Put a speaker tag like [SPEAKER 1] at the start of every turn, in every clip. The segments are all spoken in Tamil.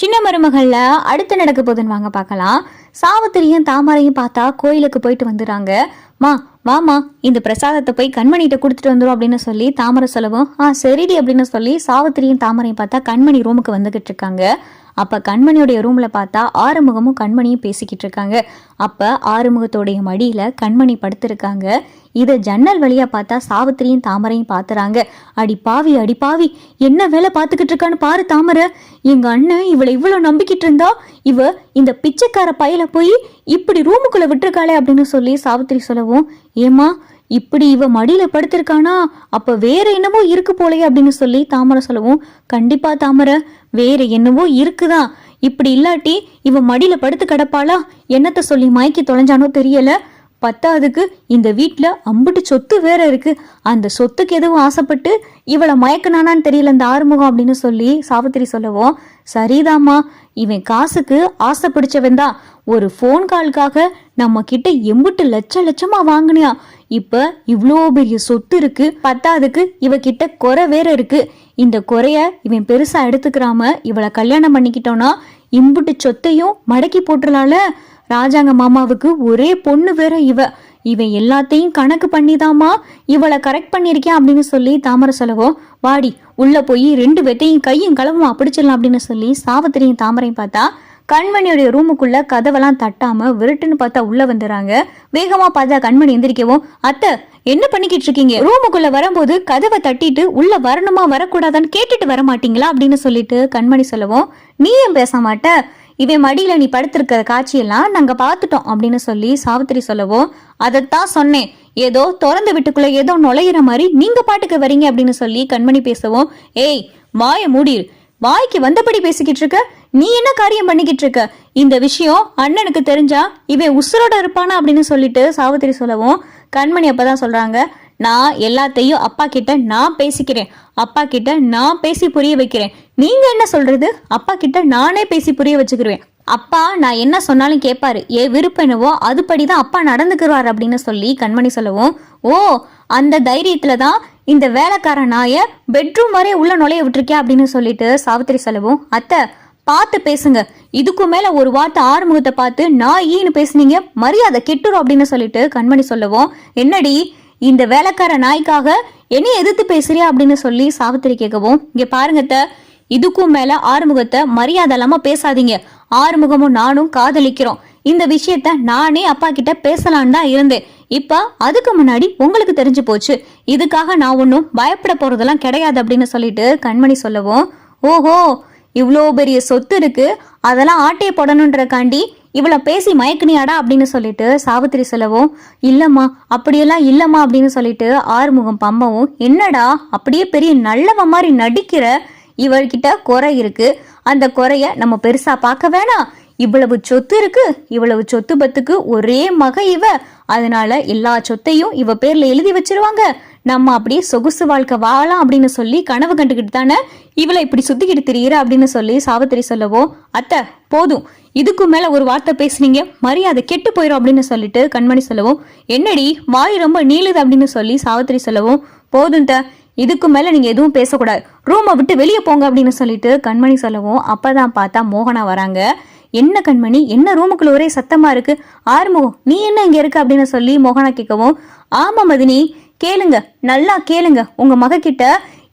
[SPEAKER 1] சின்ன மருமகள்ல அடுத்து நடக்க போதுன்னு வாங்க பார்க்கலாம். சாவித்திரியும் தாமரையும் பார்த்தா கோயிலுக்கு போயிட்டு வந்துடுறாங்க. மா வாமா இந்த பிரசாதத்தை போய் கண்மணிகிட்ட கொடுத்துட்டு வந்துடும் அப்படின்னு சொல்லி தாமரை சொல்லவும் ஆ சரிடி அப்படின்னு சொல்லி சாவித்திரியும் தாமரையும் பார்த்தா கண்மணி ரூமுக்கு வந்துகிட்டு இருக்காங்க. அப்போ கண்மணியோடைய ரூமில் பார்த்தா ஆறுமுகமும் கண்மணியும் பேசிக்கிட்டு இருக்காங்க. அப்போ ஆறுமுகத்தோடைய மடியில் கண்மணி படுத்திருக்காங்க. இதை ஜன்னல் வழியாக பார்த்தா சாவித்திரியும் தாமரையும் பார்த்துறாங்க அடி பாவி அடி பாவி என்ன வேலை பார்த்துக்கிட்டு இருக்கான்னு பாரு தாமரை. எங்கள் அண்ணன் இவளை இவ்வளோ நம்பிக்கிட்டு இருந்தா இவ இந்த பிச்சைக்கார பையில போய் இப்படி ரூமுக்குள்ளே விட்டுருக்காளே அப்படின்னு சொல்லி சாவித்திரி சொல்லவும் ஏமா இப்படி இவ மடியில படுத்திருக்கானா? அப்ப வேற என்னமோ இருக்கு போலயே அப்படின்னு சொல்லி தாமரை சொல்லவும் கண்டிப்பா தாமரை வேற என்னவோ இருக்குதான் இப்படி இல்லாட்டி இவ மடியில படுத்து கிடப்பாளா? என்னத்த சொல்லி மயக்கி தொலைஞ்சானோ தெரியல. பத்தாவதுக்கு இந்த வீட்டில் அம்புட்டு சொத்து வேற இருக்கு. அந்த சொத்துக்கு எதுவும் ஆசைப்பட்டு இவளை மயக்கனானான்னு தெரியல இந்த ஆறுமுகம் அப்படின்னு சொல்லி சாவித்திரி சொல்லவும் சரிதாம்மா இவன் காசுக்கு ஆசை பிடிச்சவன் தான். ஒரு ஃபோன் கால்காக நம்ம கிட்ட எம்புட்டு லட்ச லட்சமா வாங்கினியா. இப்ப இவ்வளோ பெரிய சொத்து இருக்கு. பத்தாவதுக்கு இவகிட்ட குறை வேற இருக்கு. இந்த குறைய இவன் பெருசா எடுத்துக்கிறாம இவளை கல்யாணம் பண்ணிக்கிட்டோன்னா இம்புட்டு சொத்தையும் மடக்கி போட்டுலால ராஜாங்க மாமாவுக்கு ஒரே பொண்ணு வேற இவ. இவன் எல்லாத்தையும் கணக்கு பண்ணிதாமா இவளை கரெக்ட் பண்ணியிருக்கேன் அப்படின்னு சொல்லி தாமரை செலவோ வாடி உள்ள போய் ரெண்டு வெட்டையும் கையும் களவுமா பிடிச்சிடலாம் அப்படின்னு சொல்லி சாவத்திரியும் தாமரையும் பார்த்தா கண்மணியுடைய ரூமுக்குள்ள கதவெல்லாம் தட்டாம விருட்டுன்னு பார்த்தா உள்ள வந்துடுறாங்க. வேகமா பார்த்தா கண்மணி எந்திரிக்கவும் அத்தை என்ன பண்ணிக்கிட்டு இருக்கீங்க? ரூமுக்குள்ள வரும்போது கதவை தட்டிட்டு உள்ள வரணுமா வரக்கூடாதான்னு கேட்டுட்டு வர மாட்டீங்களா? அப்படின்னு சொல்லிட்டு கண்மணி சொல்லவும் நீ ஏன் பேச மாட்ட? இவன் மடியில நீ படுத்திருக்கிற காட்சியெல்லாம் நாங்க பார்த்துட்டோம் அப்படின்னு சொல்லி சாவித்திரி சொல்லவும் அதைத்தான் சொன்னேன். ஏதோ திறந்த வீட்டுக்குள்ள ஏதோ நுழையிற மாதிரி நீங்க பாட்டுக்கு வரீங்க அப்படின்னு சொல்லி கண்மணி பேசவும் ஏய் வாய மூடிரு வாய்க்கு வந்தபடி பேசிக்கிட்டு இருக்க. நீ என்ன காரியம் பண்ணிக்கிட்டு இருக்க இந்த விஷயம் அண்ணனுக்கு தெரிஞ்சா இவன் உசுரோட இருப்பானா அப்படின்னு சொல்லிட்டு சாவித்திரி சொல்லவும் கண்மணி அப்பதான் சொல்றாங்க நான் எல்லாத்தையும் அப்பா கிட்ட நான் பேசிக்கிறேன். அப்பா கிட்ட நான் பேசி புரிய வைக்கிறேன். நீங்க என்ன சொல்றது? அப்பா கிட்ட நானே பேசி புரிய வச்சுக்கிருவேன். அப்பா நான் என்ன சொன்னாலும் கேட்பாரு ஏ விருப்பம் என்னவோ அதுபடி தான் அப்பா நடந்துக்கிறார் அப்படின்னு சொல்லி கண்மணி சொல்லவும் ஓ அந்த தைரியத்துல தான் இந்த வேலைக்கார நாய பெட்ரூம் வரை உள்ள நுழைய விட்டுருக்கேன் அப்படின்னு சொல்லிட்டு சாவித்திரி சொல்லவும் அத்தை பார்த்து பேசுங்க. இதுக்கு மேல ஒரு வார்த்தை ஆறுமுகத்தை பார்த்து நான் ஈன்னு பேசுனீங்க மரியாதை கெட்டுரும் அப்படின்னு சொல்லிட்டு கண்மணி சொல்லவும். என்னடி இந்த வேலைக்கார நாய்க்காக என்னை எதிர்த்து பேசுறியா அப்படின்னு சொல்லி சாவித்திரி கேட்கவும் இங்க பாருங்கத்த இதுக்கும் மேல ஆறுமுகத்தை மரியாதை இல்லாம பேசாதீங்க. ஆறுமுகமும் நானும் காதலிக்கிறோம். இந்த விஷயத்த நானே அப்பா கிட்ட பேசலான்னு தான் இருந்தேன். இப்ப அதுக்கு முன்னாடி உங்களுக்கு தெரிஞ்சு போச்சு. இதுக்காக நான் ஒன்றும் பயப்பட போறதெல்லாம் கிடையாது அப்படின்னு சொல்லிட்டு கண்மணி சொல்லவும். ஓஹோ இவ்வளோ பெரிய சொத்து இருக்கு அதெல்லாம் ஆட்டையை போடணுன்றக்காண்டி இவளை பேசி மயக்கினியாடா அப்படின்னு சொல்லிட்டு சாவித்திரி சொல்லவும் இல்லைம்மா அப்படியெல்லாம் இல்லைம்மா அப்படின்னு சொல்லிட்டு ஆறுமுகம் பம்பவும் என்னடா அப்படியே பெரிய நல்லவ மாதிரி நடிக்கிற இவள்கிட்ட குறை இருக்கு. அந்த குறைய நம்ம பெருசா பார்க்க வேணாம். இவ்வளவு சொத்து இருக்கு இவ்வளவு சொத்து பத்துக்கு ஒரே மக இவ. அதனால எல்லா சொத்தையும் இவ பேர்ல எழுதி வச்சிருவாங்க. நம்ம அப்படியே சொகுசு வாழ்க்கை வாழலாம் அப்படின்னு சொல்லி கனவு கண்டுக்கிட்டு தானே இவளை இப்படி சுத்திக்கிட்டு திரியிற அப்படின்னு சொல்லி சாவித்திரி சொல்லவும் அத்தை போதும். இதுக்கு மேல ஒரு வார்த்தை பேசுனீங்க மரியாதை கெட்டு போயிடும் அப்படின்னு சொல்லிட்டு கண்மணி சொல்லவும் என்னடி வாய் ரொம்ப நீளுது அப்படின்னு சொல்லி சாவித்திரி சொல்லவும் போதும் த இதுக்கு மேல நீங்க எதுவும் பேசக்கூடாது. ரூமை விட்டு வெளியே போங்க அப்படின்னு சொல்லிட்டு கண்மணி சொல்லவும் அப்பதான் பார்த்தா மோகனா வராங்க. என்ன கண்மணி என்ன ரூமுக்குள்ள ஒரே சத்தமா இருக்கு? ஆறுமுகம் நீ என்ன இங்க இருக்க அப்படின்னு சொல்லி மோகனா கேட்கவும் ஆமா மதினி கேளுங்க நல்லா கேளுங்க. உங்க மகக்கிட்ட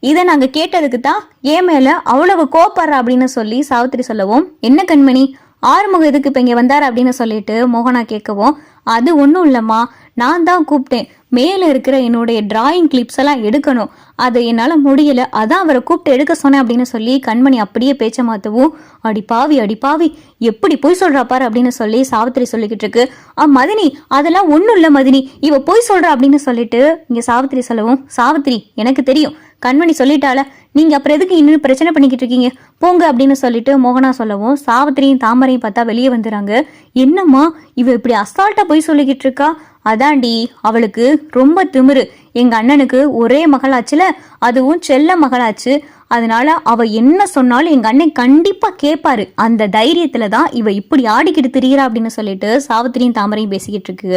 [SPEAKER 1] இதை நாங்க கேட்டதுக்கு தான் ஏன் மேல அவ்வளவு கோப்படுறா அப்படின்னு சொல்லி சாவித்திரி சொல்லவும் என்ன கண்மணி ஆறுமுகம் இதுக்கு இப்போ இங்கே வந்தார்? அப்படின்னு சொல்லிட்டு மோகனா கேட்கவும் அது ஒன்றும் இல்லைம்மா. நான் தான் கூப்பிட்டேன். மேலே இருக்கிற என்னுடைய டிராயிங் கிளிப்ஸ் எல்லாம் எடுக்கணும். அது என்னால் முடியல. அதான் அவரை கூப்பிட்டு எடுக்க சொன்னேன் அப்படின்னு சொல்லி கண்மணி அப்படியே பேச்ச மாற்றவும் அடி பாவி அடி பாவி எப்படி போய் சொல்கிறா பாரு அப்படின்னு சொல்லி சாவித்திரி சொல்லிக்கிட்டு இருக்கு. ஆ மதினி அதெல்லாம் ஒன்றும் இல்லை மதினி. இவ போய் சொல்கிறா அப்படின்னு சொல்லிட்டு இங்கே சாவித்திரி சொல்லவும் சாவித்திரி எனக்கு தெரியும். கண்மணி சொல்லிட்டால நீங்க அப்புறம் எதுக்கு இன்னும் பிரச்சனை பண்ணிக்கிட்டு இருக்கீங்க? போங்க அப்படின்னு சொல்லிட்டு மோகனா சொல்லவும் சாவித்திரியும் தாமரையும் பார்த்தா வெளியே வந்துறாங்க. என்னம்மா இவ இப்படி அசால்ட்டா போய் சொல்லிக்கிட்டு இருக்கா? அதாண்டி அவளுக்கு ரொம்ப திமிரு. எங்க அண்ணனுக்கு ஒரே மகளாச்சுல அதுவும் செல்ல மகளாச்சு. அதனால அவ என்ன சொன்னாலும் எங்க அண்ணன் கண்டிப்பா கேட்பாரு அந்த தைரியத்துல தான் இவ இப்படி ஆடிக்கிட்டு திரியிறா அப்படின்னு சொல்லிட்டு சாவித்திரியும் தாமரையும் பேசிக்கிட்டு இருக்கு.